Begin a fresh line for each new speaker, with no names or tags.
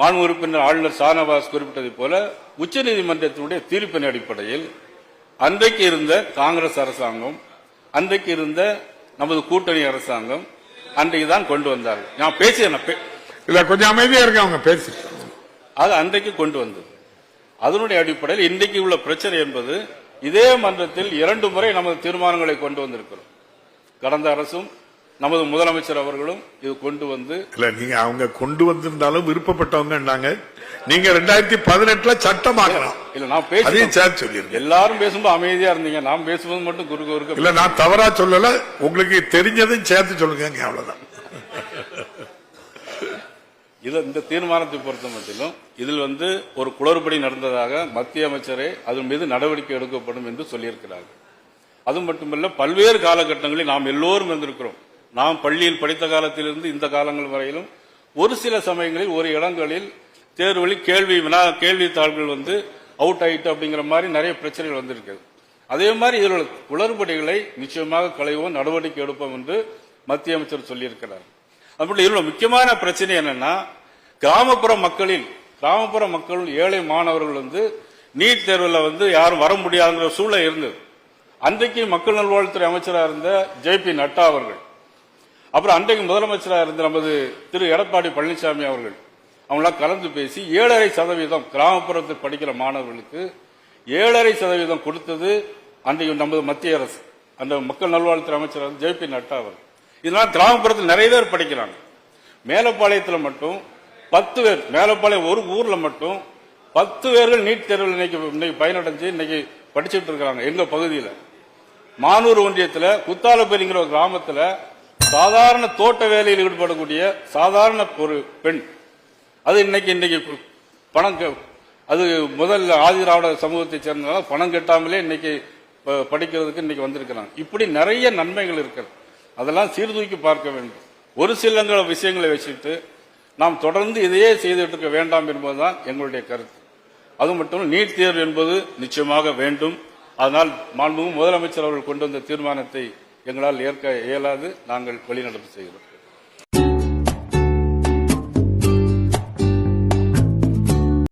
மாண்பு உறுப்பினர் ஆளுநர் ஷானவாஸ் குறிப்பிட்டதை போல உச்சநீதிமன்றத்தினுடைய தீர்ப்பின் அடிப்படையில் அன்றைக்கு இருந்த காங்கிரஸ் அரசாங்கம் அன்றைக்கு இருந்த நமது கூட்டணி அரசாங்கம் அன்றைக்கு தான் கொண்டு வந்தார்கள். நான் பேசியேன்
இல்ல கொஞ்சம் அமைதியா இருக்க அவங்க பேசி.
அது அன்றைக்கு கொண்டு வந்தது. அதனுடைய அடிப்படையில் இன்றைக்கு உள்ள பிரச்சனை என்பது இதே மன்றத்தில் இரண்டு முறை நமது தீர்மானங்களை கொண்டு வந்திருக்கிறோம். கடந்த அரசும் நமது முதலமைச்சர் அவர்களும் இது கொண்டு வந்து
இல்ல நீங்க அவங்க கொண்டு வந்திருந்தாலும் விருப்பப்பட்டவங்கன்னாங்க. நீங்க ரெண்டாயிரத்தி பதினெட்டுல சட்டமாக்கணும்
இல்ல நான் பேசி
அதையும் சேர்த்து சொல்லிருங்க.
எல்லாரும் பேசும்போது அமைதியா இருந்தீங்க. நான் பேசும்போது மட்டும் குறுக்க குறுக்க
இல்ல நான் தவறா சொல்லல. உங்களுக்கு தெரிஞ்சதும் சேர்த்து சொல்லுங்க அவ்வளவுதான்.
இது இந்த தீர்மானத்தை பொறுத்த மட்டிலும் இதில் வந்து ஒரு குளறுபடி நடந்ததாக மத்திய அமைச்சரே அதன் மீது நடவடிக்கை எடுக்கப்படும் என்று சொல்லியிருக்கிறார்கள். அது மட்டுமல்ல பல்வேறு காலகட்டங்களில் நாம் எல்லோரும் வந்திருக்கிறோம். நாம் பள்ளியில் படித்த காலத்திலிருந்து இந்த காலங்கள் வரையிலும் ஒரு சில சமயங்களில் ஒரு இடங்களில் தேர்வுகளில் கேள்வி வினா கேள்வித்தாள்கள் வந்து அவுட் ஆயிட்டு அப்படிங்கிற மாதிரி நிறைய பிரச்சனைகள் வந்திருக்கிறது. அதே மாதிரி இதில் உள்ள குளறுபடிகளை நிச்சயமாக களைவோம் நடவடிக்கை எடுப்போம் என்று மத்திய அமைச்சர் சொல்லியிருக்கிறார். அப்படி இதில் முக்கியமான பிரச்சனை என்னன்னா கிராமப்புற மக்களில் கிராமப்புற மக்கள் ஏழை மாணவர்கள் வந்து நீட் தேர்வில் வந்து யாரும் வர முடியாதுங்கிற சூழல் இருந்தது. அன்றைக்கு மக்கள் நல்வாழ்வுத்துறை அமைச்சராக இருந்த ஜே பி நட்டா அவர்கள் அப்புறம் அன்றைக்கு முதலமைச்சராக இருந்த நமது திரு எடப்பாடி பழனிசாமி அவர்கள் அவங்களாம் கலந்து பேசி ஏழரை சதவீதம் கிராமப்புறத்தில் படிக்கிற மாணவர்களுக்கு ஏழரை சதவீதம் கொடுத்தது அன்றைக்கு நமது மத்திய அரசு. அந்த மக்கள் நல்வாழ்வுத்துறை அமைச்சர் ஜே பி நட்டா அவர். இதனால் கிராமப்புறத்தில் நிறைய பேர் படிக்கிறாங்க. மேலப்பாளையத்தில் மட்டும் பத்து பேர் மேலப்பாளையம் ஒரு ஊரில் மட்டும் பத்து பேர்கள் நீட் தேர்வில் இன்னைக்கு இன்னைக்கு பயனடைஞ்சு இன்னைக்கு படிச்சுட்டு இருக்கிறாங்க எங்கள் பகுதியில். மானூர் ஒன்றியத்தில் குத்தாலப்பேரிங்கிற ஒரு கிராமத்தில் சாதாரண தோட்ட வேலையில் ஈடுபடக்கூடிய சாதாரண ஒரு பெண். அது இன்னைக்கு இன்னைக்கு பணம் அது முதல்ல ஆதிராவிட சமூகத்தை சேர்ந்தனால பணம் கட்டாமலே இன்னைக்கு ப- படிக்கிறதுக்கு இன்னைக்கு வந்திருக்கிறாங்க. இப்படி நிறைய நன்மைகள் இருக்கிறது அதெல்லாம் சீர்தூக்கி பார்க்க வேண்டும். ஒரு சில விஷயங்களை வச்சுட்டு நாம் தொடர்ந்து இதையே செய்துட்டு இருக்க வேண்டாம் என்பதுதான் எங்களுடைய கருத்து. அது மட்டும் நீட் தேர்வு என்பது நிச்சயமாக வேண்டும். அதனால் மாண்புமிகு முதலமைச்சர் அவர்கள் கொண்டு வந்த தீர்மானத்தை எங்களால் ஏற்க இயலாது. நாங்கள் வெளிநடப்பு செய்கிறோம்.